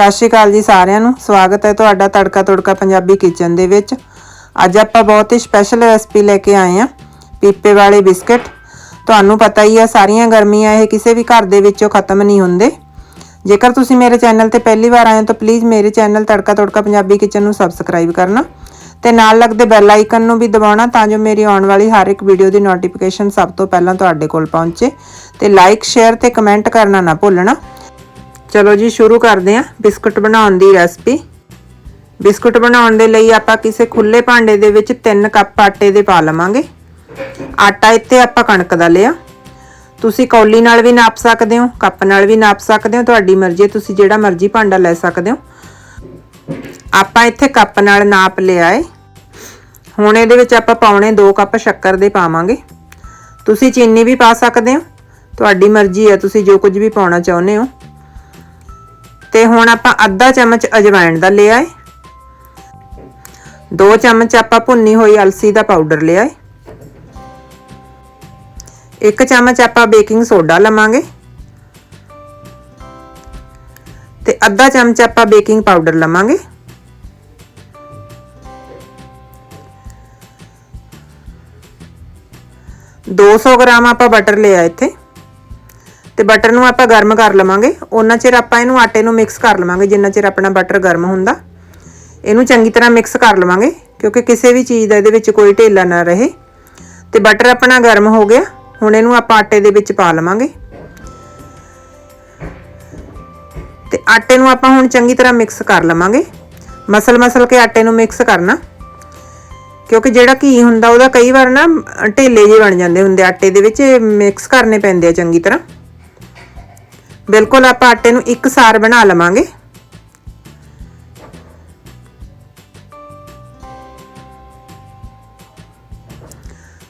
ਸਤਿ ਸ਼੍ਰੀ ਅਕਾਲ ਜੀ ਸਾਰਿਆਂ ਨੂੰ। ਸਵਾਗਤ ਹੈ ਤੁਹਾਡਾ ਤੜਕਾ ਤੜਕਾ ਪੰਜਾਬੀ ਕਿਚਨ ਦੇ ਵਿੱਚ। ਅੱਜ ਆਪਾਂ ਬਹੁਤ ਹੀ ਸਪੈਸ਼ਲ ਰੈਸਪੀ ਲੈ ਕੇ ਆਏ ਹਾਂ, ਪੀਪੇ ਵਾਲੇ ਬਿਸਕਟ। ਤੁਹਾਨੂੰ ਪਤਾ ਹੀ ਆ, ਸਾਰੀਆਂ ਗਰਮੀਆਂ ਇਹ ਕਿਸੇ ਵੀ ਘਰ ਦੇ ਵਿੱਚੋਂ ਖਤਮ ਨਹੀਂ ਹੁੰਦੇ। ਜੇਕਰ ਤੁਸੀਂ ਮੇਰੇ ਚੈਨਲ ਤੇ ਪਹਿਲੀ ਵਾਰ ਆਏ ਹੋ, ਤਾਂ ਪਲੀਜ਼ ਮੇਰੇ ਚੈਨਲ ਤੜਕਾ ਤੜਕਾ ਪੰਜਾਬੀ ਕਿਚਨ ਨੂੰ ਸਬਸਕ੍ਰਾਈਬ ਕਰਨਾ ਤੇ ਨਾਲ ਲੱਗਦੇ ਬੈਲ ਆਈਕਨ ਨੂੰ ਵੀ ਦਬਾਉਣਾ ਤਾਂ ਜੋ ਮੇਰੀ ਆਉਣ ਵਾਲੀ ਹਰ ਇੱਕ ਵੀਡੀਓ ਦੀ ਨੋਟੀਫਿਕੇਸ਼ਨ ਸਭ ਤੋਂ ਪਹਿਲਾਂ ਤੁਹਾਡੇ ਕੋਲ ਪਹੁੰਚੇ। ਤੇ ਲਾਈਕ ਸ਼ੇਅਰ ਤੇ ਕਮੈਂਟ ਕਰਨਾ ਨਾ ਭੁੱਲਣਾ। ਚਲੋ ਜੀ, ਸ਼ੁਰੂ ਕਰਦੇ ਹਾਂ ਬਿਸਕੁਟ ਬਣਾਉਣ ਦੀ ਰੈਸਪੀ ਬਿਸਕੁਟ ਬਣਾਉਣ ਦੇ ਲਈ ਆਪਾਂ ਕਿਸੇ ਖੁੱਲੇ ਭਾਂਡੇ ਦੇ ਵਿੱਚ 3 ਕੱਪ ਆਟੇ ਦੇ ਪਾ ਲਵਾਂਗੇ। ਆਟਾ ਇੱਥੇ ਆਪਾਂ ਕਣਕ ਦਾ ਲਿਆ। ਤੁਸੀਂ ਕੌਲੀ ਨਾਲ ਵੀ ਨਾਪ ਸਕਦੇ ਹੋ, ਕੱਪ ਨਾਲ ਵੀ ਨਾਪ ਸਕਦੇ ਹੋ, ਤੁਹਾਡੀ ਮਰਜ਼ੀ ਤੁਸੀਂ ਜਿਹੜਾ ਮਰਜ਼ੀ ਭਾਂਡਾ ਲੈ ਸਕਦੇ ਹੋ। ਆਪਾਂ ਇੱਥੇ ਕੱਪ ਨਾਲ ਨਾਪ ਲਿਆ ਏ। ਹੁਣ ਇਹਦੇ ਵਿੱਚ ਆਪਾਂ ਪਾਉਣੇ 2 ਕੱਪ ਸ਼ੱਕਰ ਦੇ ਪਾਵਾਂਗੇ। ਤੁਸੀਂ ਚੀਨੀ ਵੀ ਪਾ ਸਕਦੇ ਹੋ, ਤੁਹਾਡੀ ਮਰਜ਼ੀ ਹੈ, ਤੁਸੀਂ ਜੋ ਕੁਝ ਵੀ ਪਾਉਣਾ ਚਾਹੁੰਦੇ ਹੋ। ਤੇ ਹੁਣ ਆਪਾਂ ਅੱਧਾ ਚਮਚ ਅਜਵਾਇਣ ਦਾ ਲਿਆ ਏ। 2 ਚਮਚ ਆਪਾਂ ਭੁੰਨੀ ਹੋਈ ਅਲਸੀ ਦਾ ਪਾਊਡਰ ਲਿਆ ਏ। 1 ਚਮਚ ਆਪਾਂ ਬੇਕਿੰਗ ਸੋਡਾ ਲਵਾਂਗੇ। ਤੇ ਅੱਧਾ ਚਮਚ ਆਪਾਂ ਬੇਕਿੰਗ ਪਾਊਡਰ ਲਵਾਂਗੇ। ਦੋ 200 ਗ੍ਰਾਮ ਆਪਾਂ ਬਟਰ ਲਿਆ ਇੱਥੇ। ਤੇ ਬਟਰ ਨੂੰ ਆਪਾਂ ਗਰਮ ਕਰ ਲਵਾਂਗੇ। ਉਹਨਾਂ ਚਿਰ ਆਪਾਂ ਇਹਨੂੰ ਆਟੇ ਨੂੰ ਮਿਕਸ ਕਰ ਲਵਾਂਗੇ, ਜਿੰਨਾ ਚਿਰ ਆਪਣਾ ਬਟਰ ਗਰਮ ਹੁੰਦਾ। ਇਹਨੂੰ ਚੰਗੀ ਤਰ੍ਹਾਂ ਮਿਕਸ ਕਰ ਲਵਾਂਗੇ, ਕਿਉਂਕਿ ਕਿਸੇ ਵੀ ਚੀਜ਼ ਦਾ ਇਹਦੇ ਵਿੱਚ ਕੋਈ ਢੇਲਾ ਨਾ ਰਹੇ। ਤੇ ਬਟਰ ਆਪਣਾ ਗਰਮ ਹੋ ਗਿਆ, ਹੁਣ ਇਹਨੂੰ ਆਪਾਂ ਆਟੇ ਦੇ ਵਿੱਚ ਪਾ ਲਵਾਂਗੇ। ਤੇ ਆਟੇ ਨੂੰ ਆਪਾਂ ਹੁਣ ਚੰਗੀ ਤਰ੍ਹਾਂ ਮਿਕਸ ਕਰ ਲਵਾਂਗੇ। ਮਸਲ ਮਸਲ ਕੇ ਆਟੇ ਨੂੰ ਮਿਕਸ ਕਰਨਾ। ਕਿਉਂਕਿ ਜਿਹੜਾ ਘੀ ਹੁੰਦਾ, ਉਹਦਾ ਕਈ ਵਾਰ ਨਾ ਢੇਲੇ ਜਿਹੇ ਬਣ ਜਾਂਦੇ ਹੁੰਦੇ ਆਟੇ ਦੇ ਵਿੱਚ ਮਿਕਸ ਕਰਨੇ ਪੈਂਦੇ ਆ ਚੰਗੀ ਤਰ੍ਹਾਂ। ਬਿਲਕੁਲ ਆਪਾਂ ਆਟੇ ਨੂੰ ਇੱਕ ਸਾਰ ਬਣਾ ਲਵਾਂਗੇ।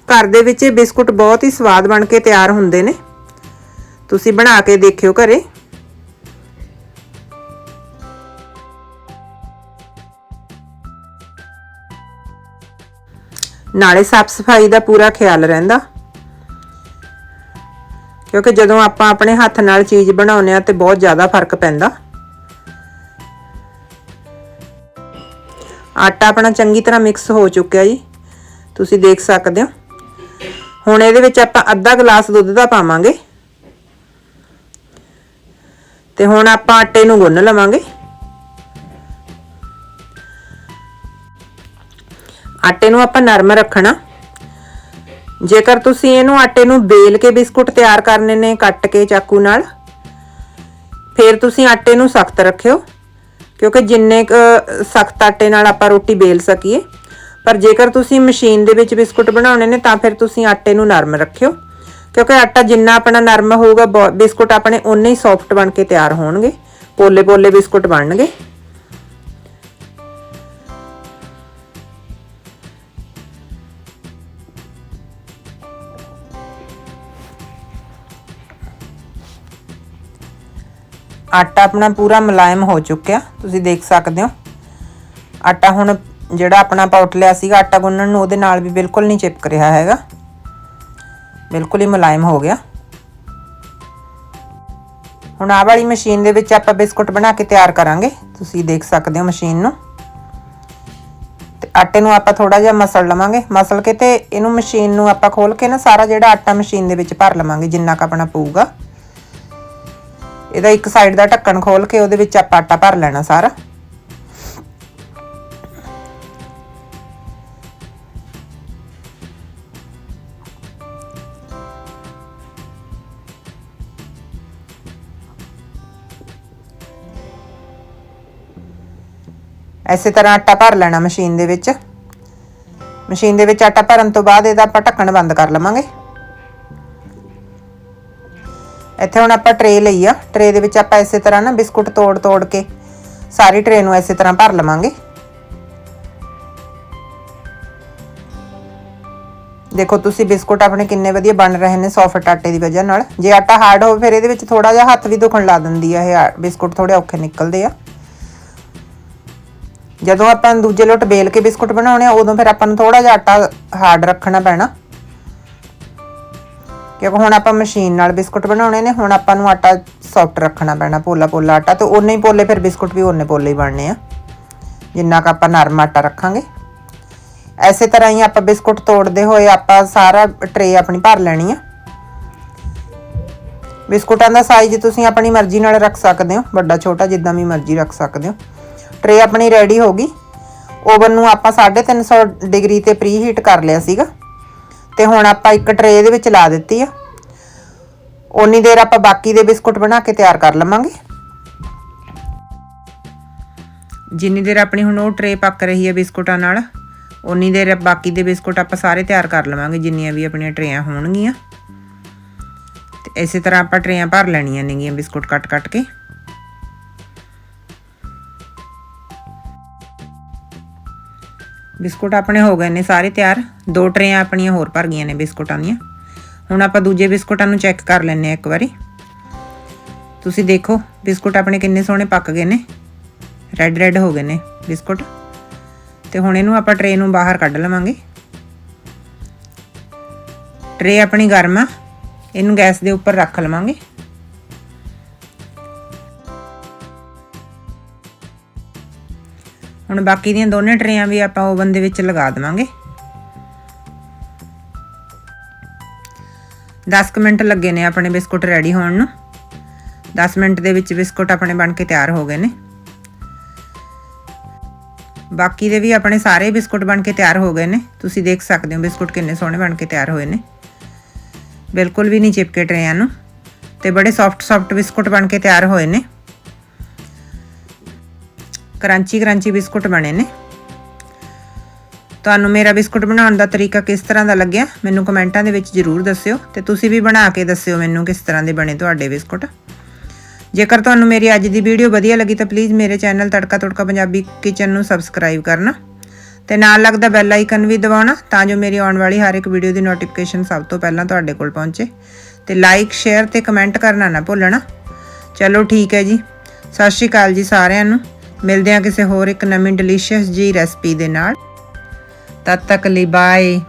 ਘਰ ਦੇ ਵਿੱਚ ਇਹ ਬਿਸਕੁਟ ਬਹੁਤ ਹੀ ਸਵਾਦ ਬਣ ਕੇ ਤਿਆਰ ਹੁੰਦੇ ਨੇ। ਤੁਸੀਂ ਬਣਾ ਕੇ ਦੇਖਿਓ ਘਰੇ। ਨਾਲੇ ਸਾਫ਼ ਸਫ਼ਾਈ ਦਾ ਪੂਰਾ ਖਿਆਲ ਰਹਿੰਦਾ। ਕਿਉਂਕਿ ਜਦੋਂ ਆਪਾਂ ਆਪਣੇ ਹੱਥ ਨਾਲ ਚੀਜ਼ ਬਣਾਉਂਦੇ ਆ ਤੇ ਬਹੁਤ ਜ਼ਿਆਦਾ ਫ਼ਰਕ ਪੈਂਦਾ। ਆਟਾ ਆਪਣਾ ਚੰਗੀ ਤਰ੍ਹਾਂ ਮਿਕਸ ਹੋ ਚੁੱਕਿਆ ਜੀ। ਤੁਸੀਂ ਦੇਖ ਸਕਦੇ ਹੋ। ਹੁਣ ਇਹਦੇ ਵਿੱਚ ਆਪਾਂ ਅੱਧਾ ਗਲਾਸ ਦੁੱਧ ਦਾ ਪਾਵਾਂਗੇ। ਤੇ ਹੁਣ ਆਪਾਂ ਆਟੇ ਨੂੰ ਗੁੰਨ ਲਵਾਂਗੇ। ਆਟੇ ਨੂੰ ਆਪਾਂ ਨਰਮ ਰੱਖਣਾ। ਜੇਕਰ ਤੁਸੀਂ ਇਹਨੂੰ ਆਟੇ ਨੂੰ ਬੇਲ ਕੇ ਬਿਸਕੁਟ ਤਿਆਰ ਕਰਨੇ ਨੇ ਕੱਟ ਕੇ ਚਾਕੂ ਨਾਲ, ਫਿਰ ਤੁਸੀਂ ਆਟੇ ਨੂੰ ਸਖਤ ਰੱਖਿਓ, ਕਿਉਂਕਿ ਜਿੰਨੇ ਸਖਤ ਆਟੇ ਨਾਲ ਆਪਾਂ ਰੋਟੀ ਬੇਲ ਸਕੀਏ, ਪਰ ਜੇਕਰ ਤੁਸੀਂ ਮਸ਼ੀਨ ਦੇ ਵਿੱਚ ਬਿਸਕੁਟ ਬਣਾਉਣੇ ਨੇ ਤਾਂ ਫਿਰ ਤੁਸੀਂ ਆਟੇ ਨੂੰ ਨਰਮ ਰੱਖਿਓ, ਕਿਉਂਕਿ ਆਟਾ ਜਿੰਨਾ ਆਪਣਾ ਨਰਮ ਹੋਊਗਾ ਬਿਸਕੁਟ ਆਪਣੇ ਉਨੇ ਹੀ ਸੌਫਟ ਬਣ ਕੇ ਤਿਆਰ ਹੋਣਗੇ ਪੋਲੇ ਪੋਲੇ ਬਿਸਕੁਟ ਬਣਨਗੇ। ਆਟਾ ਆਪਣਾ ਪੂਰਾ ਮੁਲਾਇਮ ਹੋ ਚੁੱਕਿਆ, ਤੁਸੀਂ ਦੇਖ ਸਕਦੇ ਹੋ। ਆਟਾ ਹੁਣ ਜਿਹੜਾ ਆਪਣਾ ਪਾਉਟ ਲਿਆ ਸੀਗਾ, ਆਟਾ ਗੁੰਨਣ ਨੂੰ ਉਹਦੇ ਨਾਲ ਵੀ ਬਿਲਕੁਲ ਨਹੀਂ ਚਿਪਕ ਰਿਹਾ ਹੈਗਾ। ਬਿਲਕੁਲ ਹੀ ਮੁਲਾਇਮ ਹੋ ਗਿਆ। ਹੁਣ ਆਹ ਵਾਲੀ ਮਸ਼ੀਨ ਦੇ ਵਿੱਚ ਆਪਾਂ ਬਿਸਕੁਟ ਬਣਾ ਕੇ ਤਿਆਰ ਕਰਾਂਗੇ। ਤੁਸੀਂ ਦੇਖ ਸਕਦੇ ਹੋ ਮਸ਼ੀਨ ਨੂੰ। ਤੇ ਆਟੇ ਨੂੰ ਆਪਾਂ ਥੋੜਾ ਜਿਹਾ ਮਸਲ ਲਵਾਂਗੇ। ਮਸਲ ਕੇ ਤੇ ਇਹਨੂੰ ਮਸ਼ੀਨ ਨੂੰ ਆਪਾਂ ਖੋਲ ਕੇ ਨਾ ਸਾਰਾ ਜਿਹੜਾ ਆਟਾ ਮਸ਼ੀਨ ਦੇ ਵਿੱਚ ਭਰ ਲਵਾਂਗੇ, ਜਿੰਨਾ ਕ ਆਪਣਾ ਪਊਗਾ। ਇਹਦਾ ਇੱਕ ਸਾਈਡ ਦਾ ਢੱਕਣ ਖੋਲ ਕੇ ਉਹਦੇ ਵਿੱਚ ਆਪਾਂ ਆਟਾ ਭਰ ਲੈਣਾ ਸਾਰਾ। ਐਸੇ ਤਰ੍ਹਾਂ ਆਟਾ ਭਰ ਲੈਣਾ ਮਸ਼ੀਨ ਦੇ ਵਿੱਚ। ਮਸ਼ੀਨ ਦੇ ਵਿੱਚ ਆਟਾ ਭਰਨ ਤੋਂ ਬਾਅਦ ਇਹਦਾ ਆਪਾਂ ਢੱਕਣ ਬੰਦ ਕਰ ਲਵਾਂਗੇ। ਇੱਥੇ ਹੁਣ ਆਪਾਂ ਟਰੇ ਲਈ ਆ। ਟਰੇ ਦੇ ਵਿੱਚ ਆਪਾਂ ਇਸੇ ਤਰ੍ਹਾਂ ਨਾ ਬਿਸਕੁਟ ਤੋੜ ਤੋੜ ਕੇ ਸਾਰੀ ਟਰੇ ਨੂੰ ਇਸੇ ਤਰ੍ਹਾਂ ਭਰ ਲਵਾਂਗੇ। ਦੇਖੋ ਤੁਸੀਂ ਬਿਸਕੁਟ ਆਪਣੇ ਕਿੰਨੇ ਵਧੀਆ ਬਣ ਰਹੇ ਨੇ ਸੌਫਟ ਆਟੇ ਦੀ ਵਜ੍ਹਾ ਨਾਲ। ਜੇ ਆਟਾ ਹਾਰਡ ਹੋਵੇ ਫਿਰ ਇਹਦੇ ਵਿੱਚ ਥੋੜਾ ਜਿਹਾ ਹੱਥ ਵੀ ਦੁਖਣ ਲਾ ਦਿੰਦੀ ਆ ਇਹ ਬਿਸਕੁਟ ਥੋੜੇ ਔਖੇ ਨਿਕਲਦੇ ਆ। ਜਦੋਂ ਆਪਾਂ ਦੂਜੇ ਲੋਟ ਬੇਲ ਕੇ ਬਿਸਕੁਟ ਬਣਾਉਣੇ ਆ, ਉਦੋਂ ਫਿਰ ਆਪਾਂ ਨੂੰ ਥੋੜਾ ਜਿਹਾ ਆਟਾ ਹਾਰਡ ਰੱਖਣਾ ਪੈਣਾ। ਕਿਉਂਕਿ ਹੁਣ ਆਪਾਂ ਮਸ਼ੀਨ ਨਾਲ ਬਿਸਕੁਟ ਬਣਾਉਣੇ ਨੇ, ਹੁਣ ਆਪਾਂ ਨੂੰ ਆਟਾ ਸੌਫਟ ਰੱਖਣਾ ਪੈਣਾ, ਪੋਲਾ ਪੋਲਾ ਆਟਾ, ਤੇ ਉਨੇ ਹੀ ਪੋਲੇ, ਫਿਰ ਬਿਸਕੁਟ ਵੀ ਉਨੇ ਪੋਲੇ ਹੀ ਬਣਨੇ ਆ। ਜਿੰਨਾ ਕ ਆਪਾਂ ਨਰਮ ਆਟਾ ਰੱਖਾਂਗੇ। ਐਸੇ ਤਰ੍ਹਾਂ ਹੀ ਆਪਾਂ ਬਿਸਕੁਟ ਤੋੜਦੇ ਹੋਏ ਆਪਾਂ ਸਾਰਾ ਟਰੇ ਆਪਣੀ ਭਰ ਲੈਣੀ ਆ। ਬਿਸਕੁਟਾਂ ਦਾ ਸਾਈਜ਼ ਤੁਸੀਂ ਆਪਣੀ ਮਰਜ਼ੀ ਨਾਲ ਰੱਖ ਸਕਦੇ ਹੋ, ਵੱਡਾ ਛੋਟਾ ਜਿੱਦਾਂ ਵੀ ਮਰਜ਼ੀ ਰੱਖ ਸਕਦੇ ਹੋ। ਟਰੇ ਆਪਣੀ ਰੈਡੀ ਹੋ ਗਈ। ਓਵਨ ਨੂੰ ਆਪਾਂ 350 ਡਿਗਰੀ ਤੇ ਪ੍ਰੀ ਹੀਟ ਕਰ ਲਿਆ ਸੀਗਾ। ਤੇ ਹੁਣ ਆਪਾਂ ਇੱਕ ਟਰੇ ਦੇ ਵਿੱਚ ਲਾ ਦਿੱਤੀ ਆ। ਉਨੀ ਦੇਰ ਆਪਾਂ ਬਾਕੀ ਦੇ ਬਿਸਕੁਟ ਬਣਾ ਕੇ ਤਿਆਰ ਕਰ ਲਵਾਂਗੇ। ਜਿੰਨੀ ਦੇਰ ਆਪਣੀ ਹੁਣ ਉਹ ਟਰੇ ਪੱਕ ਰਹੀ ਹੈ ਬਿਸਕੁਟਾਂ ਨਾਲ ਉਨੀ ਦੇਰ ਬਾਕੀ ਦੇ ਬਿਸਕੁਟ ਆਪਾਂ ਸਾਰੇ ਤਿਆਰ ਕਰ ਲਵਾਂਗੇ, ਜਿੰਨੀਆਂ ਵੀ ਆਪਣੀਆਂ ਟਰੇਆਂ ਹੋਣਗੀਆਂ। ਤੇ ਇਸੇ ਤਰ੍ਹਾਂ ਆਪਾਂ ਟਰੇਆਂ ਭਰ ਲੈਣੀਆਂ ਨੇਗੀਆਂ ਬਿਸਕੁਟ ਕੱਟ ਕੱਟ ਕੇ। ਬਿਸਕੁਟ ਆਪਣੇ ਹੋ ਗਏ ਨੇ ਸਾਰੇ ਤਿਆਰ। ਦੋ ਟਰੇਆਂ ਆਪਣੀਆਂ ਹੋਰ ਭਰ ਗਈਆਂ ਨੇ ਬਿਸਕੁਟਾਂ ਦੀਆਂ। ਹੁਣ ਆਪਾਂ ਦੂਜੇ ਬਿਸਕੁਟਾਂ ਨੂੰ ਚੈੱਕ ਕਰ ਲੈਣੇ ਆ ਇੱਕ ਵਾਰੀ। ਤੁਸੀਂ ਦੇਖੋ ਬਿਸਕੁਟ ਆਪਣੇ ਕਿੰਨੇ ਸੋਹਣੇ ਪੱਕ ਗਏ ਨੇ। ਰੈੱਡ ਰੈੱਡ ਹੋ ਗਏ ਨੇ ਬਿਸਕੁਟ। ਤੇ ਹੁਣ ਇਹਨੂੰ ਆਪਾਂ ਟਰੇ ਨੂੰ ਬਾਹਰ ਕੱਢ ਲਵਾਂਗੇ। ਟਰੇ ਆਪਣੀ ਗਰਮ ਆ। ਇਹਨੂੰ ਗੈਸ ਦੇ ਉੱਪਰ ਰੱਖ ਲਵਾਂਗੇ। ਹੁਣ ਬਾਕੀ ਦੀਆਂ ਦੋਨੇ ਟਰੇਆਂ ਵੀ ਆਪਾਂ ਓਵਨ ਦੇ ਵਿੱਚ ਲਗਾ ਦੇਵਾਂਗੇ। 10 ਕੁ ਮਿੰਟ ਲੱਗੇ ਨੇ ਆਪਣੇ ਬਿਸਕੁਟ ਰੈਡੀ ਹੋਣ ਨੂੰ। 10 ਮਿੰਟ ਦੇ ਵਿੱਚ ਬਿਸਕੁਟ ਆਪਣੇ ਬਣ ਕੇ ਤਿਆਰ ਹੋ ਗਏ ਨੇ। ਬਾਕੀ ਦੇ ਵੀ ਆਪਣੇ ਸਾਰੇ ਬਿਸਕੁਟ ਬਣ ਕੇ ਤਿਆਰ ਹੋ ਗਏ ਨੇ। ਤੁਸੀਂ ਦੇਖ ਸਕਦੇ ਹੋ ਬਿਸਕੁਟ ਕਿੰਨੇ ਸੋਹਣੇ ਬਣ ਕੇ ਤਿਆਰ ਹੋਏ ਨੇ। ਬਿਲਕੁਲ ਵੀ ਨਹੀਂ ਚਿਪਕੇ ਟਰੇਆਂ ਨੂੰ। ਤੇ ਬੜੇ ਸੌਫਟ ਸੌਫਟ ਬਿਸਕੁਟ ਬਣ ਕੇ ਤਿਆਰ ਹੋਏ ਨੇ। ਕਰੰਚੀ ਕਰੰਚੀ ਬਿਸਕੁਟ ਬਣੇ ਨੇ। ਤੁਹਾਨੂੰ ਮੇਰਾ ਬਿਸਕੁਟ ਬਣਾਉਣ ਦਾ ਤਰੀਕਾ ਕਿਸ ਤਰ੍ਹਾਂ ਦਾ ਲੱਗਿਆ, ਮੈਨੂੰ ਕਮੈਂਟਾਂ ਦੇ ਵਿੱਚ ਜਰੂਰ ਦੱਸਿਓ ਤੇ ਤੁਸੀਂ ਵੀ ਬਣਾ ਕੇ ਦੱਸਿਓ ਮੈਨੂੰ ਕਿਸ ਤਰ੍ਹਾਂ ਦੇ ਬਣੇ ਤੁਹਾਡੇ ਬਿਸਕੁਟ। ਜੇਕਰ ਤੁਹਾਨੂੰ ਮੇਰੀ ਅੱਜ ਦੀ ਵੀਡੀਓ ਵਧੀਆ ਲੱਗੀ ਤਾਂ ਪਲੀਜ਼ ਮੇਰੇ ਚੈਨਲ ਤੜਕਾ ਤੜਕਾ ਪੰਜਾਬੀ ਕਿਚਨ ਨੂੰ ਸਬਸਕ੍ਰਾਈਬ ਕਰਨਾ ਤੇ ਨਾਲ ਲੱਗਦਾ ਬੈਲ ਆਈਕਨ ਵੀ ਦਬਾਉਣਾ ਤਾਂ ਜੋ ਮੇਰੀ ਆਉਣ ਵਾਲੀ ਹਰ ਇੱਕ ਵੀਡੀਓ ਦੀ ਨੋਟੀਫਿਕੇਸ਼ਨ ਸਭ ਤੋਂ ਪਹਿਲਾਂ ਤੁਹਾਡੇ ਕੋਲ ਪਹੁੰਚੇ। ਤੇ ਲਾਈਕ ਸ਼ੇਅਰ ਤੇ ਕਮੈਂਟ ਕਰਨਾ ਨਾ ਭੁੱਲਣਾ। ਚਲੋ ਠੀਕ ਹੈ ਜੀ। ਸਤਿ ਸ਼੍ਰੀ ਅਕਾਲ ਜੀ ਸਾਰਿਆਂ ਨੂੰ। ਮਿਲਦੇ ਹਾਂ ਕਿਸੇ ਹੋਰ ਇੱਕ ਨਵੀਂ ਡਿਲੀਸ਼ੀਅਸ ਜੀ ਰੈਸਪੀ ਦੇ ਨਾਲ। ਤਦ ਤੱਕ ਲਈ ਬਾਏ